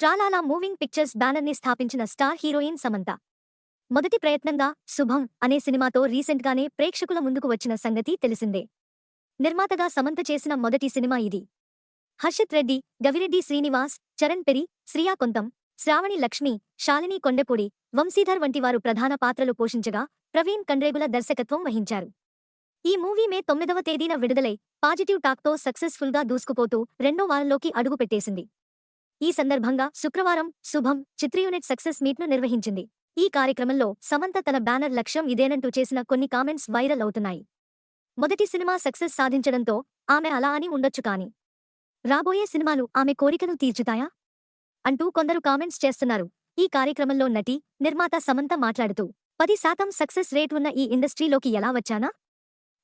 ట్రాలాలా moving pictures బ్యానర్ని స్థాపించిన star heroine Samantha. మొదటి ప్రయత్నంగా శుభం అనే సినిమాతో రీసెంట్గానే ప్రేక్షకుల ముందుకు వచ్చిన సంగతి తెలిసిందే. నిర్మాతగా సమంత చేసిన మొదటి సినిమా ఇది. హర్షిత్ రెడ్డి గవిరెడ్డి శ్రీనివాస్ చరణ్ పెరి శ్రియా కొంతం శ్రావణి లక్ష్మి శాలిని కొండెపూడి వంశీధర్ వంటి వారు ప్రధాన పాత్రలు పోషించగా ప్రవీణ్ కండ్రేగుల దర్శకత్వం వహించారు. ఈ మూవీ మే తొమ్మిదవ తేదీన విడుదలై పాజిటివ్ టాక్తో సక్సెస్ఫుల్గా దూసుకుపోతూ రెండో వారంలోకి అడుగుపెట్టేసింది. ఈ సందర్భంగా శుక్రవారం శుభం చిత్రయూనిట్ సక్సెస్ మీట్ను నిర్వహించింది. ఈ కార్యక్రమంలో సమంత తన బ్యానర్ లక్ష్యం ఇదేనంటూ చేసిన కొన్ని కామెంట్స్ వైరల్ అవుతున్నాయి. మొదటి సినిమా సక్సెస్ సాధించడంతో ఆమె అలా అని ఉండొచ్చు కాని రాబోయే సినిమాలు ఆమె కోరికను తీర్చుతాయా? అంటూ కొందరు కామెంట్స్ చేస్తున్నారు. ఈ కార్యక్రమంలో నటి నిర్మాత సమంత మాట్లాడుతూ పది శాతం సక్సెస్ రేట్ ఉన్న ఈ ఇండస్ట్రీలోకి ఎలా వచ్చానా?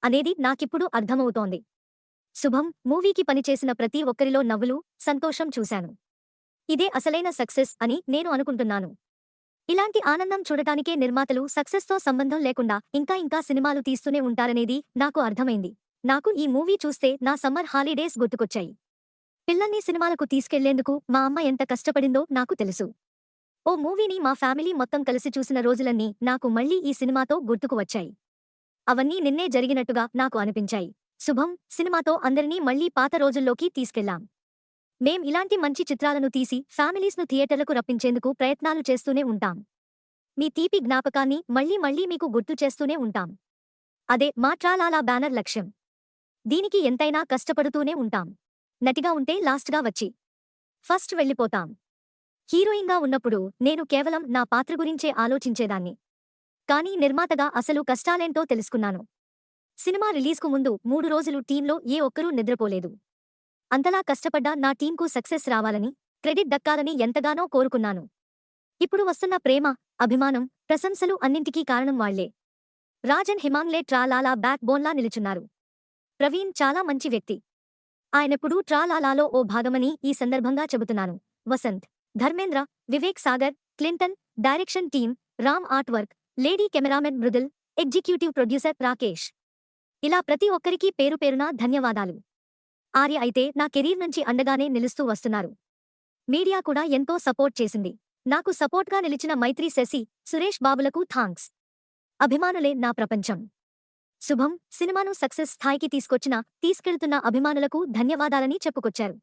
అనేది నాకిప్పుడు అర్థమవుతోంది. శుభం మూవీకి పనిచేసిన ప్రతి ఒక్కరిలో నవ్వులు సంతోషం చూశాను. ఇదే అసలైన సక్సెస్ అని నేను అనుకుంటున్నాను. ఇలాంటి ఆనందం చూడటానికే నిర్మాతలు సక్సెస్తో సంబంధం లేకుండా ఇంకా ఇంకా సినిమాలు తీస్తూనే ఉంటారనేది నాకు అర్థమైంది. నాకు ఈ మూవీ చూస్తే నా సమ్మర్ హాలిడేస్ గుర్తుకొచ్చాయి. పిల్లల్ని సినిమాలకు తీసుకెళ్ళేందుకు మా అమ్మ ఎంత కష్టపడిందో నాకు తెలుసు. ఓ మూవీని మా ఫ్యామిలీ మొత్తం కలిసి చూసిన రోజులన్నీ నాకు మళ్ళీ ఈ సినిమాతో గుర్తుకు వచ్చాయి. అవన్నీ నిన్నే జరిగినట్టుగా నాకు అనిపించాయి. శుభం సినిమాతో అందరినీ మళ్ళీ పాత రోజుల్లోకి తీసుకెళ్ళాం. మేం ఇలాంటి మంచి చిత్రాలను తీసి ఫ్యామిలీస్ను థియేటర్లకు రప్పించేందుకు ప్రయత్నాలు చేస్తూనే ఉంటాం. మీ తీపి జ్ఞాపకాన్ని మళ్ళీ మళ్ళీ మీకు గుర్తు చేస్తూనే ఉంటాం. అదే మాట్రాలాలా బ్యానర్ లక్ష్యం. దీనికి ఎంతైనా కష్టపడుతూనే ఉంటాం. నటిగా ఉంటే లాస్ట్గా వచ్చి ఫస్ట్ వెళ్ళిపోతాం. హీరోయిన్గా ఉన్నప్పుడు నేను కేవలం నా పాత్ర గురించే ఆలోచించేదాన్ని. కానీ నిర్మాతగా అసలు కష్టాలేంటో తెలుసుకున్నాను. సినిమా రిలీజ్కు ముందు మూడు రోజులు టీంలో ఏ ఒక్కరూ నిద్రపోలేదు. అంతలా కష్టపడ్డా నా టీంకు సక్సెస్ రావాలని క్రెడిట్ దక్కాలని ఎంతగానో కోరుకున్నాను. ఇప్పుడు వస్తున్న ప్రేమ అభిమానం ప్రశంసలు అన్నింటికీ కారణం వాళ్ళే. రాజన్ హిమాంగ్లే ట్రాలాలా బ్యాక్ బోన్లా నిలుచున్నారు. ప్రవీణ్ చాలా మంచి వ్యక్తి. ఆయనెప్పుడూ ట్రాలాలాలో ఓ భాగమని ఈ సందర్భంగా చెబుతున్నాను. Vasanth Dharmendra Vivek Sagar Clinton direction team Ram art work lady cameraman Mridul executive producer Rakesh. ఇలా ప్రతి ఒక్కరికీ పేరు పేరునా ధన్యవాదాలు. ఆర్య అయితే నా కెరీర్ నుంచి అండగానే నిలుస్తూ వస్తున్నారు. మీడియా కూడా ఎంతో సపోర్ట్ చేసింది. నాకు సపోర్ట్గా నిలిచిన మైత్రి శశి సురేష్ బాబులకు థాంక్స్. అభిమానులే నా ప్రపంచం. శుభం సినిమాను సక్సెస్ స్థాయికి తీసుకొచ్చిన తీసుకెళ్తున్న అభిమానులకు ధన్యవాదాలని చెప్పుకొచ్చారు.